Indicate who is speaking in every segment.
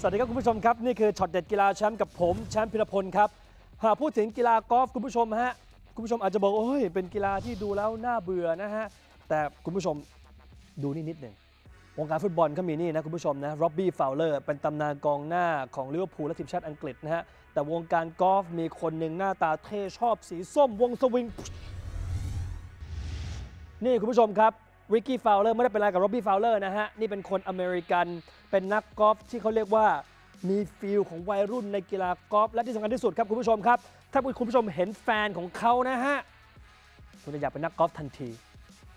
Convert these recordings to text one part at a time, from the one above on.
Speaker 1: สวัสดีครับคุณผู้ชมครับ นี่คือช็อตเด็ดกีฬาแชมป์กับผมแชมป์พิรพลครับหากพูดถึงกีฬากอล์ฟคุณผู้ชมฮะคุณผู้ชมอาจจะบอกโอ้ยเป็นกีฬาที่ดูแล้วน่าเบื่อนะฮะแต่คุณผู้ชมดูนี่นิดหนึ่งวงการฟุตบอลก็มีนี่นะคุณผู้ชมนะร็อบบี้ฟาวเลอร์เป็นตำนานกองหน้าของลิเวอร์พูลและทีมชาติอังกฤษนะฮะแต่วงการกอล์ฟมีคนหนึ่งหน้าตาเท่ชอบสีส้มวงสวิงนี่คุณผู้ชมครับ ริกกี้ฟาวเลอร์ไม่ได้เป็นอะไรกับโรบบี้ฟาวเลอร์นะฮะ นี่เป็นคนอเมริกันเป็นนักกอล์ฟที่เขาเรียกว่ามีฟิลของวัยรุ่นในกีฬากอล์ฟและที่สำคัญที่สุดครับคุณผู้ชมครับ ถ้าคุณผู้ชมเห็นแฟนของเขานะฮะ คุณจะอยากเป็นนักกอล์ฟทันที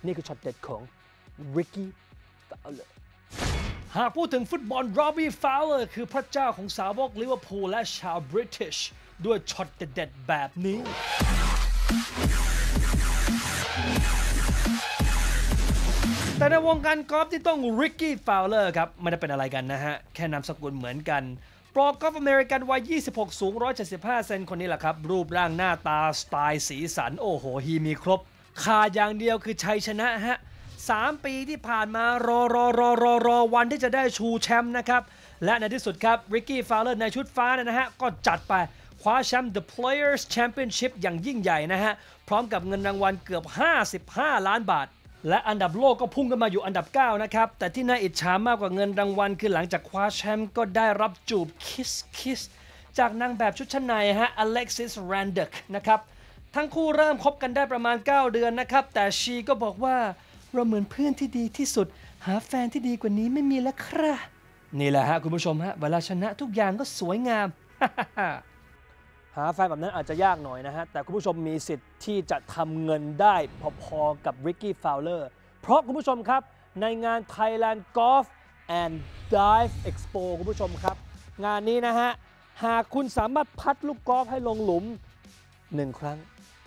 Speaker 1: นี่คือช็อตเด็ดของริกกี้ฟาวเลอร์หากพูดถึงฟุตบอลโรบี้ฟาวเลอร์คือพระเจ้าของสาวกลิเวอร์พูลและชาวบริติชด้วยช็อตเด็ดๆแบบนี้ แต่ในวงการกอล์ฟที่ต้องริกกี้ฟาวเลอร์ครับไม่ได้เป็นอะไรกันนะฮะ แค่นามสกุลเหมือนกันโปรกอล์ฟอเมริกันวัย 26 สูง 175 เซนคนนี้แหละครับ รูปร่างหน้าตา สไตล์สีสัน โอ้โห ฮีมีครบขาดอย่างเดียวคือชัยชนะฮะ3ปีที่ผ่านมารอรอรอรอรอวันที่จะได้ชูแชมป์นะครับ และในที่สุดครับริกกี้ฟาวเลอร์ในชุดฟ้าเนยนะฮะ ก็จัดไปคว้าแชมป์ The Players Championship อย่างยิ่งใหญ่นะฮะ พร้อมกับเงินรางวัลเกือบ 55 ล้านบาท และอันดับโลกก็พุ่งขึ้นมาอยู่อันดับ 9 นะครับ แต่ที่น่าอิจฉามากกว่าเงินรางวัล คือหลังจากคว้าแชมป์ก็ได้รับจูบคิสคิสจากนางแบบชุดชั้นในฮะ Alexis Randek นะครับ ทั้งคู่เริ่มคบกันได้ประมาณ 9 เดือนนะครับ แต่ชีก็บอกว่าเราเหมือนเพื่อนที่ดีที่สุด หาแฟนที่ดีกว่านี้ไม่มีแล้วครับนี่แหละฮะคุณผู้ชมฮะเวลาชนะทุกอย่างก็สวยงาม หาแฟนแบบนั้นอาจจะยากหน่อยนะฮะ แต่คุณผู้ชมมีสิทธิ์ที่จะทำเงินได้พอๆกับริกกี้ฟาวเลอร์เพราะคุณผู้ชมครับ ในงาน Thailand Golf and Dive Expo คุณผู้ชมครับ งานนี้นะฮะ หากคุณสามารถพัดลูกกอล์ฟให้ลงหลุม1ครั้ง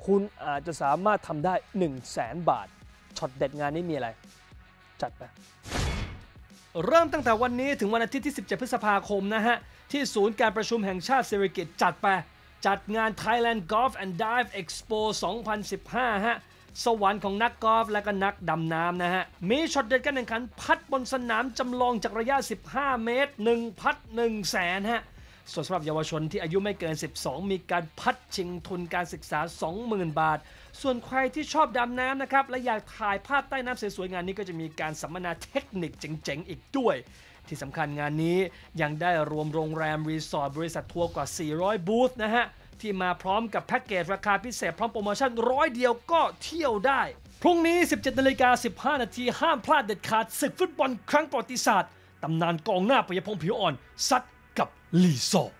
Speaker 1: คุณอาจจะสามารถทำได้ 1 0 0 0 0แสนบาทช็อตเด็ดงานนี้มีอะไร จัดไปเริ่มตั้งแต่วันนี้ถึงวันอาทิตย์ที่ 17 พฤษภาคมนะฮะ ที่ศูนย์การประชุมแห่งชาติเศรษฐกิจจัดไป จัดงาน Thailand Golf and Dive Expo 2015 ฮะ สวรรค์ของนักกอล์ฟและก็นักดำน้ำนะฮะ มีช็อตเด็ดการแข่งขันพัดบนสนามจำลองจากระยะ 15 เมตร 1 พัด 1 แสนฮะ ส่วนสำหรับเยาวชนที่อายุไม่เกิน 12 มีการพัดชิงทุนการศึกษา 20,000 บาท ส่วนใครที่ชอบดำน้ำนะครับ และอยากถ่ายภาพใต้น้ำสวยๆงานนี้ก็จะมีการสัมมนาเทคนิคเจ๋งๆ อีกด้วย ที่สำคัญงานนี้ยังได้รวมโรงแรม รีสอร์ทบริษัททัวร์กว่า 400 บูธนะฮะ ที่มาพร้อมกับแพ็กเกจราคาพิเศษพร้อมโปรโมชั่นร้อยเดียวก็เที่ยวได้ พรุ่งนี้ 17นาฬิกา15 นาทีห้ามพลาดเด็ดขาดศึกฟุตบอลครั้งประวัติศาสตร์ตำนานกองหน้าปยพงษ์ผิวอ่อนซัดกับลีซอร์